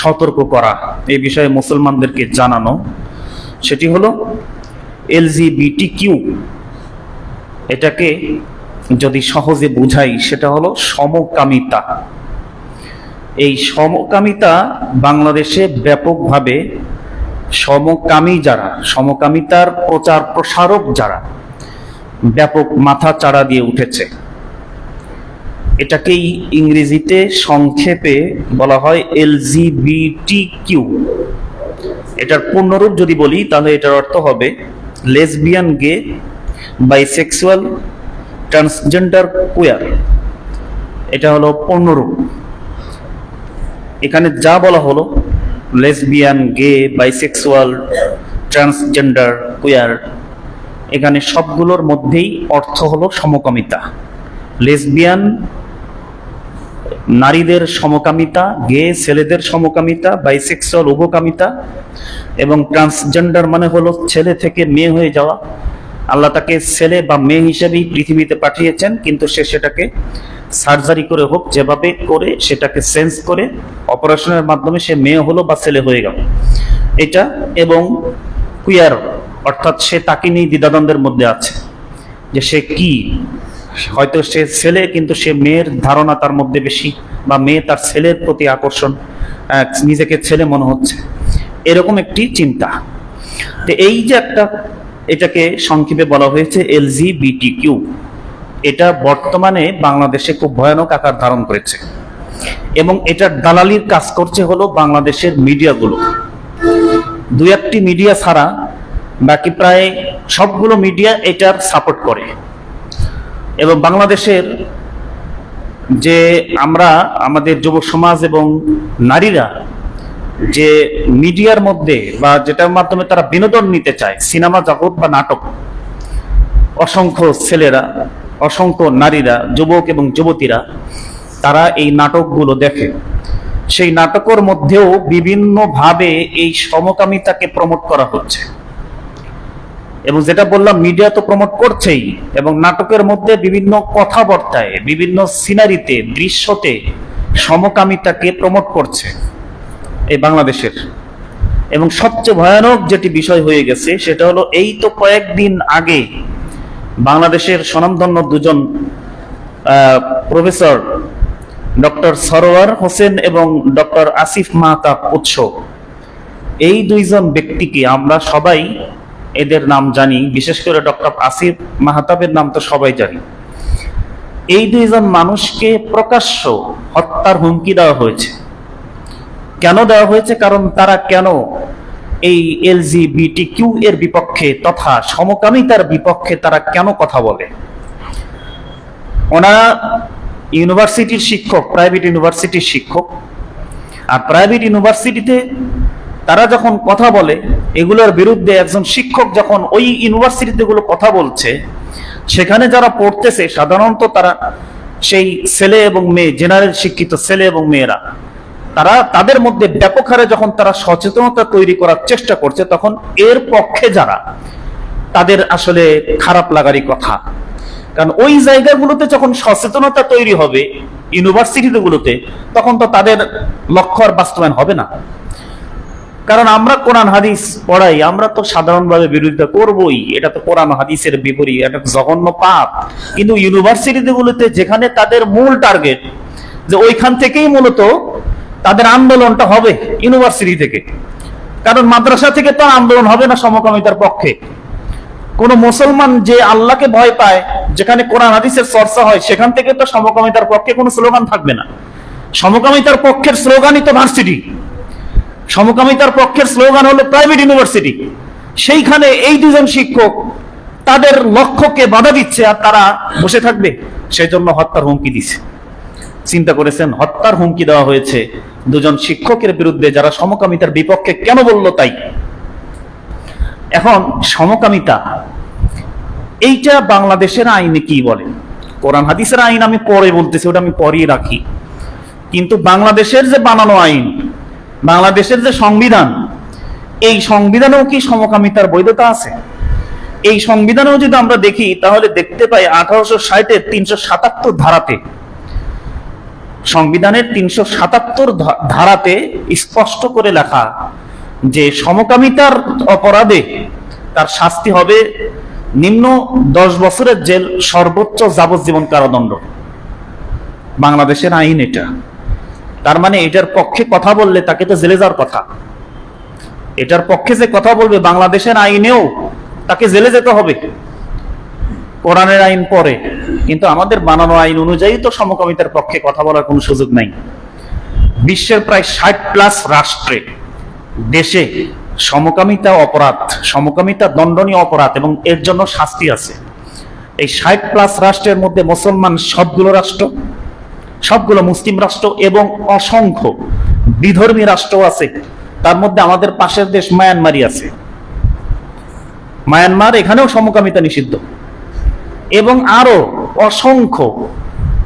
সতর্ক করা এই বিষয়ে মুসলমানদেরকে জানানো। সেটি হলো এলজিবিটি কিউ এটাকে যদি সহজে বুঝাই, সেটা হলো সমকামিতা। এই সমকামিতা বাংলাদেশে ব্যাপকভাবে সমকামী যারা, সমকামিতার প্রচার প্রসারক যারা, ব্যাপক মাথা চাড়া দিয়ে উঠেছে। এটাকেই ইংরেজিতে সংক্ষেপে বলা হয় এলজিবিটি কিউ এটার পূর্ণরূপ যদি বলি, তাহলে এটার অর্থ হবে lesbian, gay, bisexual, transgender, queer. এটা হলো পূর্ণরূপ। এখানে যা বলা হলো, lesbian, gay, bisexual, transgender, queer, এখানে সবগুলোর মধ্যেই অর্থ হলো সমকামিতা। লেসবিয়ান নারীদের সমকামিতা, গে, ছেলেদের সমকামিতা বাইসেক্সুয়াল উভকামিতা এবং ট্রান্সজেন্ডার মানে হলো ছেলে থেকে মেয়ে হয়ে যাওয়া। আল্লাহ তাকে ছেলে বা মেয়ে হিসেবেই পৃথিবীতে পাঠিয়েছেন, কিন্তু সে সেটাকে সার্জারি করে হোক, যেভাবে করে সেটাকে সেন্স করে অপারেশনের মাধ্যমে সে মেয়ে হলো বা ছেলে হয়ে গেল। এটা এবং কুয়ার অর্থাৎ সে তাকে নিয়ে দ্বিধাদ্বন্দ্বের মধ্যে আছে যে সে কি? হয়তো সে ছেলে, কিন্তু সে মেয়ের ধারণা তার মধ্যে বেশি বা মেয়ে তার ছেলের প্রতি আকর্ষণ নিজেকে ছেলে মনে হচ্ছে। এরকম একটি চিন্তা। তো এই যে একটা, এটাকে সংক্ষেপে বলা হয়েছে এলজিবিটি কিউ এটা বর্তমানে বাংলাদেশে খুব ভয়ানক আকার ধারণ করেছে। এবং এটার দালালির কাজ করছে হলো বাংলাদেশের মিডিয়াগুলো। দু একটি মিডিয়া ছাড়া বাকি প্রায় সবগুলো মিডিয়া এটার সাপোর্ট করে। এবং বাংলাদেশের যে আমরা, আমাদের যুব সমাজ এবং নারীরা যে মিডিয়ার মধ্যে বা যেটার মাধ্যমে তারা বিনোদন নিতে চায়, সিনেমা জগৎ বা নাটক, অসংখ্য ছেলেরা, অসংখ্য নারীরা, যুবক এবং যুবতীরা তারা এই নাটকগুলো দেখে। সেই নাটকের মধ্যেও বিভিন্নভাবে এই সমকামিতাকে প্রমোট করা হচ্ছে। এবং যেটা বললাম মিডিয়া তো প্রমোট করছেই এবং নাটকের মধ্যে বিভিন্ন কথাবার্তায়, বিভিন্ন সিনারিতে দৃশ্যতে সমকামিতাকে প্রমোট করছে এই বাংলাদেশের। এবং সবচেয়ে ভয়ানক যেটি বিষয় হয়ে গেছে, সেটা হলো এই তো কয়েকদিন আগে বাংলাদেশের স্বনামধন্য দুজন প্রফেসর ডক্টর সরোয়ার হোসেন এবং ডক্টর আসিফ মাহতাব উৎস। এই দুইজন ব্যক্তিকে আমরা সবাই এদের নাম জানি, বিশেষ করে ডক্টর আসিফ মাহতাবের নাম তো সবাই জানি। এই দুইজন মানুষকে প্রকাশ্য হত্যার হুমকি দেওয়া হয়েছে। কেন দেওয়া হয়েছে? কারণ তারা কেন এই এলজিবিটি কিউ এর বিপক্ষে তথা সমকামিতার বিপক্ষে তারা কেন কথা বলে? ওনারা ইউনিভার্সিটির শিক্ষক, প্রাইভেট ইউনিভার্সিটির শিক্ষক। আর প্রাইভেট ইউনিভার্সিটিতে তারা যখন কথা বলে, এগুলোর বিরুদ্ধে একজন শিক্ষক যখন ওই ইউনিভার্সিটিতে গুলো কথা বলছে, সেখানে যারা পড়তেছে, সাধারণত তারা সেই ছেলে এবং মেয়ে জেনারেল শিক্ষিত ছেলে এবং মেয়েরা, তারা তাদের মধ্যে ব্যাপক হারে যখন তারা সচেতনতা তৈরি করার চেষ্টা করছে, তখন এর পক্ষে যারা, তাদের আসলে খারাপ লাগারই কথা। কারণ ওই জায়গাগুলোতে যখন সচেতনতা তৈরি হবে ইউনিভার্সিটিগুলোতে তখন তো তাদের লক্ষ্য আর বাস্তবায়ন হবে না। কারণ আমরা কোরআন, হাদিস পড়াই, আমরা তো সাধারণভাবে বিরোধিতা করবই। এটা তো কোরআন, হাদিসের বিপরীত, এটা জঘন্য পাপ। কিন্তু ইউনিভার্সিটিগুলোতে যেখানে তাদের মূল টার্গেট, যে ওইখান থেকেই মূলত তাদের আন্দোলনটা হবে, ইউনিভার্সিটি থেকে। কারণ মাদ্রাসা থেকে তো আন্দোলন হবে না সমকামিতার পক্ষে। কোন মুসলমান যে আল্লাহকে ভয় পায়, যেখানে কোরআন, হাদিসের চর্চা হয়, সেখান থেকে তো সমকামিতার পক্ষে কোনো স্লোগান থাকবে না। সমকামিতার পক্ষের স্লোগানই তো ভার্সিটি। সমকামিতার পক্ষের স্লোগান হলো প্রাইভেট ইউনিভার্সিটি। সেইখানে এই দুজন শিক্ষক তাদের লক্ষ্যকে বাধা দিচ্ছে আর তারা বসে থাকবে। সেই জন্য হত্যার হুমকি দিছে চিন্তা করেছেন, হত্যার হুমকি দেওয়া হয়েছে। দুজন শিক্ষকের বিরুদ্ধে যারা সমকামিতার বিপক্ষে কেন বলল তাই? এখন সমকামিতা, এইটা বাংলাদেশের আইনে কি বলে? কোরআন হাদিসের আইন আমি পরে বলতেছি, ওটা আমি পরেই রাখি। কিন্তু বাংলাদেশের যে বানানো আইন বাংলাদেশের যে সংবিধান, এই সংবিধানেও কি সমকামিতার বৈধতা আছে? এই সংবিধানেও যদি আমরা দেখি, তাহলে দেখতে পাই আঠারোশো ষাটের তিনশো সাতাত্তর ধারাতে, সংবিধানের তিনশো সাতাত্তর ধারাতে স্পষ্ট করে লেখা যে সমকামিতার অপরাধে তার শাস্তি হবে নিম্ন দশ বছরের জেল সর্বোচ্চ যাবজ্জীবন কারাদণ্ড। বাংলাদেশের আইন এটা। তার মানে এটার পক্ষে কথা বললে তাকে তো জেলে যাওয়ার কথা। এটার পক্ষে যে কথা বলবে বাংলাদেশের আইনেও তাকে জেলে যেতে হবে। কোরআনের আইন পরে। কিন্তু আমাদের বানানো আইন অনুযায়ী তো সমকামিতার পক্ষে কথা বলার কোনো সুযোগ নাই। বিশ্বের প্রায় ষাট প্লাস রাষ্ট্রে দেশে সমকামিতা অপরাধ, সমকামিতা দণ্ডনীয় অপরাধ এবং এর জন্য শাস্তি আছে। এই ষাট প্লাস রাষ্ট্রের মধ্যে মুসলমান সবগুলো রাষ্ট্র সবগুলো মুসলিম রাষ্ট্র এবং অসংখ্য বিধর্মী রাষ্ট্র আছে। তার মধ্যে আমাদের পাশের দেশ মায়ানমারই আছে। মায়ানমার এখানেও সমকামিতা নিষিদ্ধ। এবং আরও অসংখ্য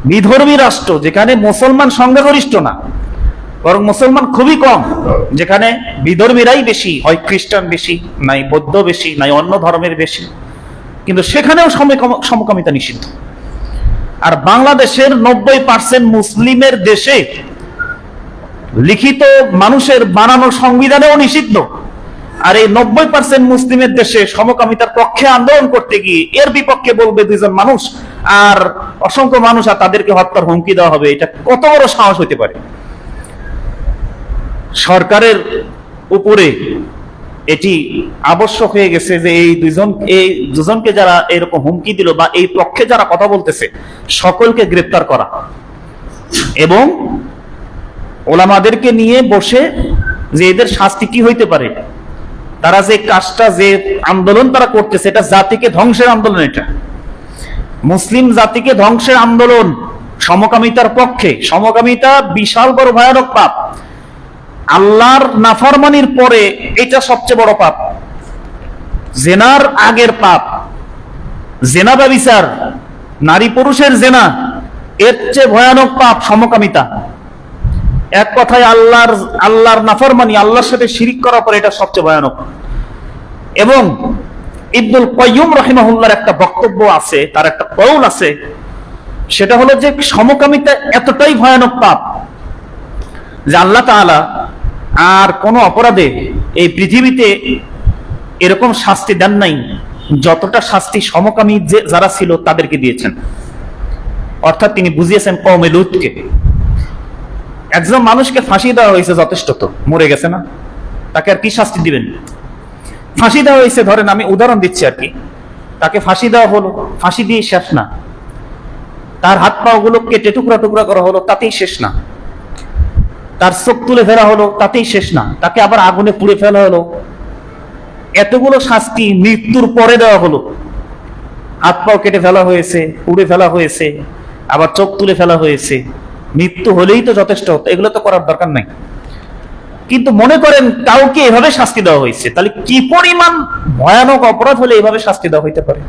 বিধর্মী রাষ্ট্র যেখানে মুসলমান সংখ্যাগরিষ্ঠ না, বরং মুসলমান খুবই কম, যেখানে বিধর্মীরাই বেশি, হয় খ্রিস্টান বেশি, নাই বৌদ্ধ বেশি, নাই অন্য ধর্মের বেশি। কিন্তু সেখানেও সমকাম- সমকামিতা নিষিদ্ধ। আর বাংলাদেশের নব্বই পার্সেন্ট মুসলিমের দেশে লিখিত মানুষের বানানো সংবিধানেও নিষিদ্ধ। আর এই নব্বই পার্সেন্ট মুসলিমের দেশে সমকামিতার পক্ষে আন্দোলন করতে গিয়ে এর বিপক্ষে বলবে দুইজন মানুষ, আর অসংখ্য মানুষ আর তাদেরকে হত্যার হুমকি দেওয়া হবে, এটা কত বড় সাহস হতে পারে? সরকারের উপরে এটি আবশ্যক হয়ে গেছে যে এই দুজন, এই দুজনকে যারা এরকম হুমকি দিল বা এই পক্ষে যারা কথা বলতেছে, সকলকে গ্রেপ্তার করা। এবং ওলামাদেরকে নিয়ে বসে যে এদের শাস্তি কি হইতে পারে, তারা যে কাজটা, যে আন্দোলন তারা করতেছে এটা জাতিকে ধ্বংসের আন্দোলন এটা। মুসলিম জাতিকে ধ্বংসের আন্দোলন সমকামিতার পক্ষে, সমকামিতা বিশাল বড় ভয়ানক পাপ। আল্লাহর নাফরমানির পরে এটা সবচেয়ে বড় পাপ। জেনার আগের পাপ। জেনা ব্যবিচার নারী পুরুষের জেনা। এর চেয়ে ভয়ানক পাপ সমকামিতা। এক কথায় আল্লাহর আল্লাহর নাফরমানি, আল্লাহর সাথে শিরিক করার পরে এটা সবচেয়ে ভয়ানক। এবং ইবনুল কয়ুম রহিমাহুল্লার একটা বক্তব্য আছে, তার একটা কৌল আছে। সেটা হলো যে সমকামিতা এতটাই ভয়ানক পাপ যে আল্লাহ তাআলা আর কোনো অপরাধে এই পৃথিবীতে এরকম শাস্তি দেন নাই যতটা শাস্তি সমকামী যে যারা ছিল তাদেরকে দিয়েছেন। অর্থাৎ তিনি বুঝিয়েছেন কৌমে লুতকে। একজন মানুষকে ফাঁসি দেওয়া হয়েছে যথেষ্ট তো, মরে গেছে না? তাকে আর কি শাস্তি দিবেন? ফাঁসি দেওয়া হয়েছে, ধরেন আমি উদাহরণ দিচ্ছি আর কি। তাকে ফাঁসি দেওয়া হলো, ফাঁসি দিয়ে শেষ না। তার হাত পা গুলো কেটে টুকরা টুকরা করা হলো, তাতেই শেষ না। তার চোখ তুলে ফেলা হলো, তাতেই শেষ না। তাকে আবার আগুনে পুড়ে ফেলা হলো। এতগুলো শাস্তি মৃত্যুর পরে দেওয়া হলো। হাত পাও কেটে ফেলা হয়েছে, পুড়ে ফেলা হয়েছে, আবার চোখ তুলে ফেলা হয়েছে। মৃত্যু হলেই তো যথেষ্ট হতো এগুলো তো করার দরকার নাই। কিন্তু মনে করেন কাউকে এভাবে শাস্তি দেওয়া হয়েছে, তাহলে কি পরিমাণ ভয়ানক অপরাধ হলে এভাবে শাস্তি দেওয়া হইতে পারে?